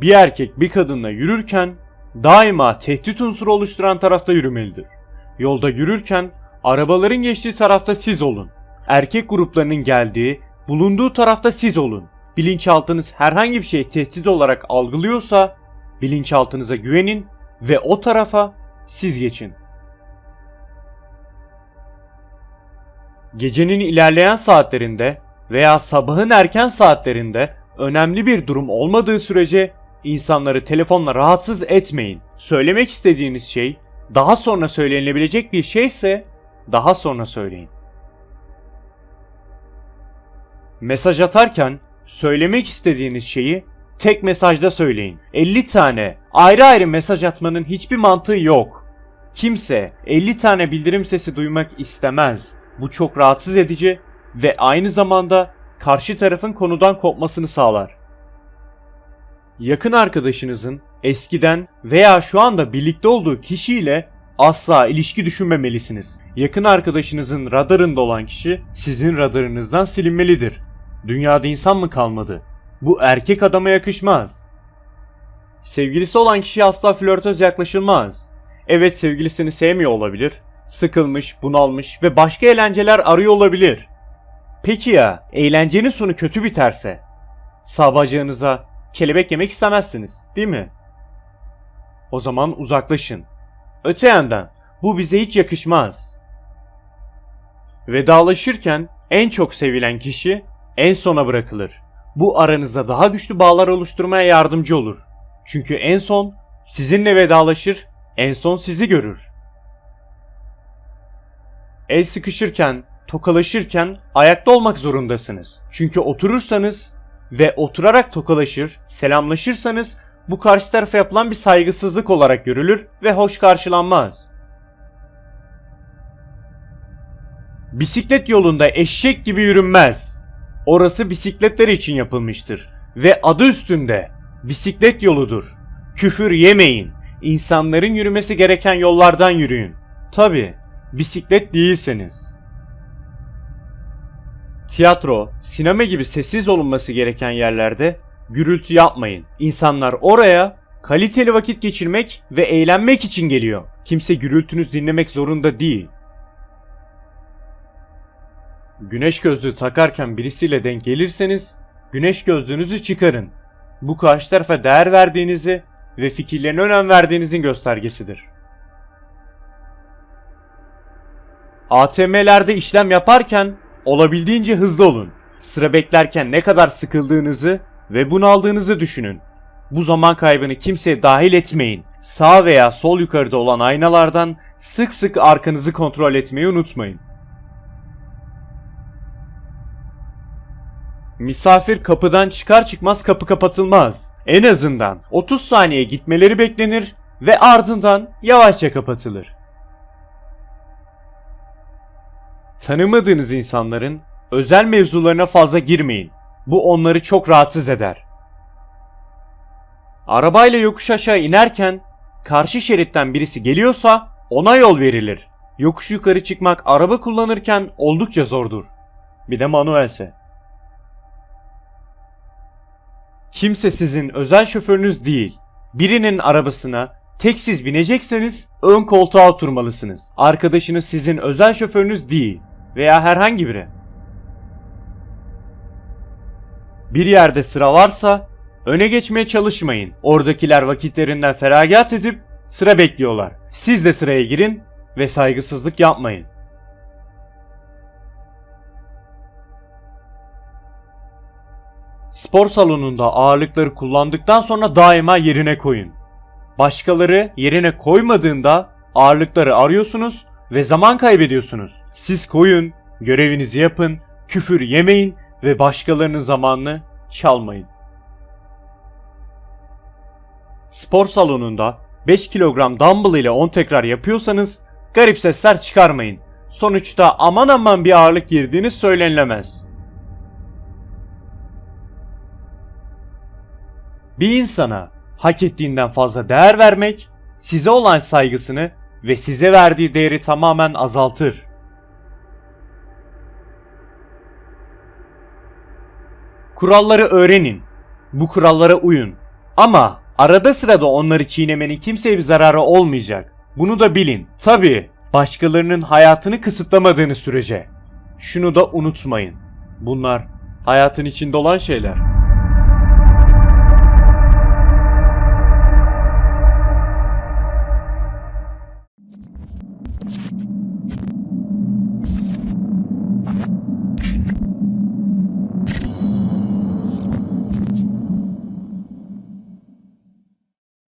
Bir erkek bir kadınla yürürken daima tehdit unsuru oluşturan tarafta yürümelidir. Yolda yürürken arabaların geçtiği tarafta siz olun. Erkek gruplarının geldiği, bulunduğu tarafta siz olun. Bilinçaltınız herhangi bir şeyi tehdit olarak algılıyorsa bilinçaltınıza güvenin ve o tarafa siz geçin. Gecenin ilerleyen saatlerinde veya sabahın erken saatlerinde önemli bir durum olmadığı sürece insanları telefonla rahatsız etmeyin. Söylemek istediğiniz şey daha sonra söylenilebilecek bir şeyse daha sonra söyleyin. Mesaj atarken söylemek istediğiniz şeyi tek mesajda söyleyin. 50 tane ayrı ayrı mesaj atmanın hiçbir mantığı yok. Kimse 50 tane bildirim sesi duymak istemez. Bu çok rahatsız edici ve aynı zamanda karşı tarafın konudan kopmasını sağlar. Yakın arkadaşınızın eskiden veya şu anda birlikte olduğu kişiyle asla ilişki düşünmemelisiniz. Yakın arkadaşınızın radarında olan kişi sizin radarınızdan silinmelidir. Dünyada insan mı kalmadı? Bu erkek adama yakışmaz. Sevgilisi olan kişiye asla flörtöz yaklaşılmaz. Evet sevgilisini sevmiyor olabilir. Sıkılmış, bunalmış ve başka eğlenceler arıyor olabilir. Peki ya eğlencenin sonu kötü biterse? Sağ bacağınıza kelebek yemek istemezsiniz değil mi? O zaman uzaklaşın. Öte yandan bu bize hiç yakışmaz. Vedalaşırken en çok sevilen kişi en sona bırakılır. Bu aranızda daha güçlü bağlar oluşturmaya yardımcı olur. Çünkü en son sizinle vedalaşır, en son sizi görür. El sıkışırken, tokalaşırken ayakta olmak zorundasınız. Çünkü oturursanız ve oturarak tokalaşır, selamlaşırsanız bu karşı tarafa yapılan bir saygısızlık olarak görülür ve hoş karşılanmaz. Bisiklet yolunda eşek gibi yürünmez. Orası bisikletler için yapılmıştır ve adı üstünde bisiklet yoludur. Küfür yemeyin. İnsanların yürümesi gereken yollardan yürüyün. Tabi bisiklet değilseniz. Tiyatro, sinema gibi sessiz olunması gereken yerlerde gürültü yapmayın. İnsanlar oraya kaliteli vakit geçirmek ve eğlenmek için geliyor. Kimse gürültünüz dinlemek zorunda değil. Güneş gözlüğü takarken birisiyle denk gelirseniz güneş gözlüğünüzü çıkarın. Bu karşı tarafa değer verdiğinizi ve fikirlerine önem verdiğinizin göstergesidir. ATM'lerde işlem yaparken olabildiğince hızlı olun. Sıra beklerken ne kadar sıkıldığınızı ve bunaldığınızı düşünün. Bu zaman kaybını kimseye dahil etmeyin. Sağ veya sol yukarıda olan aynalardan sık sık arkanızı kontrol etmeyi unutmayın. Misafir kapıdan çıkar çıkmaz kapı kapatılmaz. En azından 30 saniye gitmeleri beklenir ve ardından yavaşça kapatılır. Tanımadığınız insanların özel mevzularına fazla girmeyin. Bu onları çok rahatsız eder. Arabayla yokuş aşağı inerken karşı şeritten birisi geliyorsa ona yol verilir. Yokuş yukarı çıkmak araba kullanırken oldukça zordur. Bir de manuelse. Kimse sizin özel şoförünüz değil. Birinin arabasına tek siz binecekseniz ön koltuğa oturmalısınız. Arkadaşınız sizin özel şoförünüz değil veya herhangi biri. Bir yerde sıra varsa öne geçmeye çalışmayın. Oradakiler vakitlerinden feragat edip sıra bekliyorlar. Siz de sıraya girin ve saygısızlık yapmayın. Spor salonunda ağırlıkları kullandıktan sonra daima yerine koyun. Başkaları yerine koymadığında ağırlıkları arıyorsunuz ve zaman kaybediyorsunuz. Siz koyun, görevinizi yapın, küfür yemeyin ve başkalarının zamanını çalmayın. Spor salonunda 5 kilogram dumbbell ile 10 tekrar yapıyorsanız garip sesler çıkarmayın. Sonuçta aman aman bir ağırlık girdiğiniz söylenilemez. Bir insana hak ettiğinden fazla değer vermek, size olan saygısını ve size verdiği değeri tamamen azaltır. Kuralları öğrenin. Bu kurallara uyun. Ama arada sırada onları çiğnemenin kimseye bir zararı olmayacak. Bunu da bilin. Tabii başkalarının hayatını kısıtlamadığınız sürece. Şunu da unutmayın. Bunlar hayatın içinde olan şeyler.